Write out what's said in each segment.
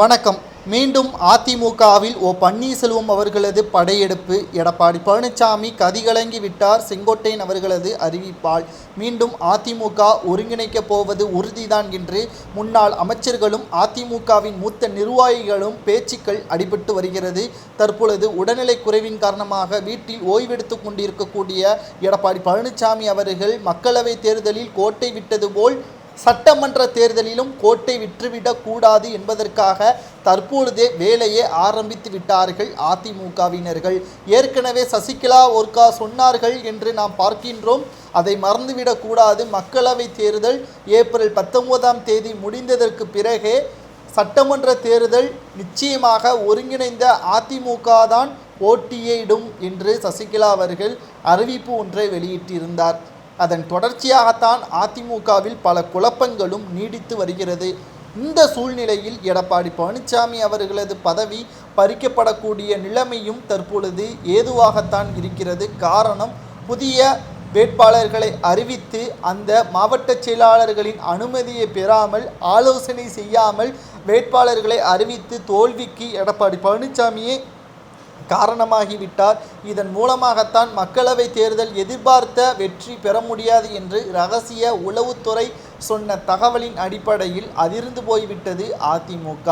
வணக்கம். மீண்டும் அதிமுகவில் ஓ பன்னீர்செல்வம் அவர்களது படையெடுப்பு. எடப்பாடி பழனிசாமி கதிகலங்கி விட்டார். செங்கோட்டையன் அவர்களது அறிவிப்பால் மீண்டும் அதிமுக ஒருங்கிணைக்கப் போவது உறுதிதான் என்று முன்னாள் அமைச்சர்களும் அதிமுகவின் மூத்த நிர்வாகிகளும் பேச்சுக்கள் அடிபட்டு வருகிறது. தற்பொழுது உடல்நிலை குறைவின் காரணமாக வீட்டில் ஓய்வெடுத்து கொண்டிருக்கக்கூடிய எடப்பாடி பழனிசாமி அவர்கள் மக்களவைத் தேர்தலில் கோட்டை விட்டது போல் சட்டமன்ற தேர்தலிலும் கோட்டை விற்றுவிடக்கூடாது என்பதற்காக தற்பொழுதே வேலையை ஆரம்பித்து விட்டார்கள் அதிமுகவினர்கள். ஏற்கனவே சசிகலா ஒர்க்கா சொன்னார்கள் என்று நாம் பார்க்கின்றோம். அதை மறந்துவிடக்கூடாது மக்களவை தேர்தல் ஏப்ரல் பத்தொன்பதாம் தேதி முடிந்ததற்கு பிறகே சட்டமன்ற தேர்தல் நிச்சயமாக ஒருங்கிணைந்த அதிமுக தான் போட்டியிடும் என்று சசிகலா அவர்கள் அறிவிப்பு ஒன்றை வெளியிட்டிருந்தார். அதன் தொடர்ச்சியாகத்தான் அதிமுகவில் பல குழப்பங்களும் நீடித்து வருகிறது. இந்த சூழ்நிலையில் எடப்பாடி பழனிசாமி அவர்களது பதவி பறிக்கப்படக்கூடிய நிலைமையும் தற்பொழுது ஏதுவாகத்தான் இருக்கிறது. காரணம் புதிய வேட்பாளர்களை அறிவித்து அந்த மாவட்ட செயலாளர்களின் அனுமதியை பெறாமல் ஆலோசனை செய்யாமல் வேட்பாளர்களை அறிவித்து தோல்விக்கு எடப்பாடி பழனிசாமியே காரணமாகிவிட்டார். இதன் மூலமாகத்தான் மக்களவை தேர்தல் எதிர்பார்த்த வெற்றி பெற முடியாது என்று ரகசிய உளவுத்துறை சொன்ன தகவலின் அடிப்படையில் அதிர்ந்து போய்விட்டது அதிமுக.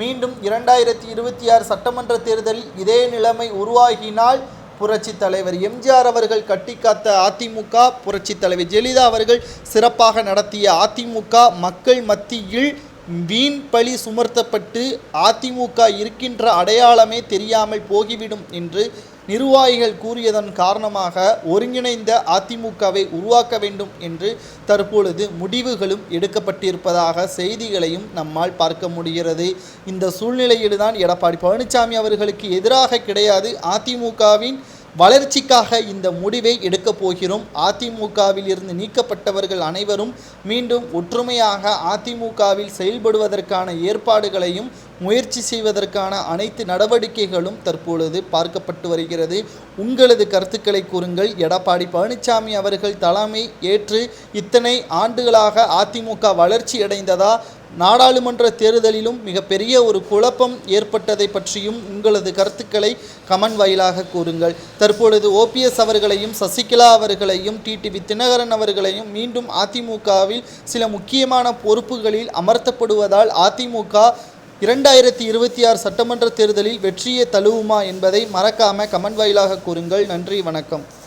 மீண்டும் இரண்டாயிரத்தி இருபத்தி ஆறு சட்டமன்ற தேர்தலில் இதே நிலைமை உருவாகினால் புரட்சி தலைவர் எம்ஜிஆர் அவர்கள் கட்டிக்காத்த அதிமுக புரட்சி தலைவர் ஜெயலலிதா அவர்கள் சிறப்பாக நடத்திய அதிமுக மக்கள் மத்தியில் வீண் பழி சுமர்த்தப்பட்டு அதிமுக இருக்கின்ற அடையாளமே தெரியாமல் போகிவிடும் என்று நிர்வாகிகள் கூறியதன் காரணமாக ஒருங்கிணைந்த அதிமுகவை உருவாக்க வேண்டும் என்று தற்பொழுது முடிவுகளும் எடுக்கப்பட்டிருப்பதாக செய்திகளையும் நம்மால் பார்க்க முடிகிறது. இந்த சூழ்நிலையில்தான் எடப்பாடி பழனிசாமி அவர்களுக்கு எதிராக கிடையாது. அதிமுகவின் வளர்ச்சிக்காக இந்த முடிவை எடுக்கப் போகிறோம். அதிமுகவில் இருந்து நீக்கப்பட்டவர்கள் அனைவரும் மீண்டும் ஒற்றுமையாக அதிமுகவில் செயல்படுவதற்கான ஏற்பாடுகளையும் முயற்சி செய்வதற்கான அனைத்து நடவடிக்கைகளும் தற்பொழுது பார்க்கப்பட்டு வருகிறது. உங்களது கருத்துக்களை கூறுங்கள். எடப்பாடி பழனிசாமி அவர்கள் தலைமை ஏற்று இத்தனை ஆண்டுகளாக அதிமுக வளர்ச்சி அடைந்ததா நாடாளுமன்ற தேர்தலிலும் மிகப்பெரிய ஒரு குழப்பம் ஏற்பட்டதை பற்றியும் உங்களது கருத்துக்களை கமன் வாயிலாக கூறுங்கள். தற்பொழுது ஓபிஎஸ் அவர்களையும் சசிகலா அவர்களையும் டிடிவி தினகரன் அவர்களையும் மீண்டும் அதிமுகவில் சில முக்கியமான பொறுப்புகளில் அமர்த்தப்படுவதால் அதிமுக இரண்டாயிரத்தி இருபத்தி ஆறு சட்டமன்ற தேர்தலில் வெற்றியை தழுவுமா என்பதை மறக்காம கமன் வாயிலாக கூறுங்கள். நன்றி வணக்கம்.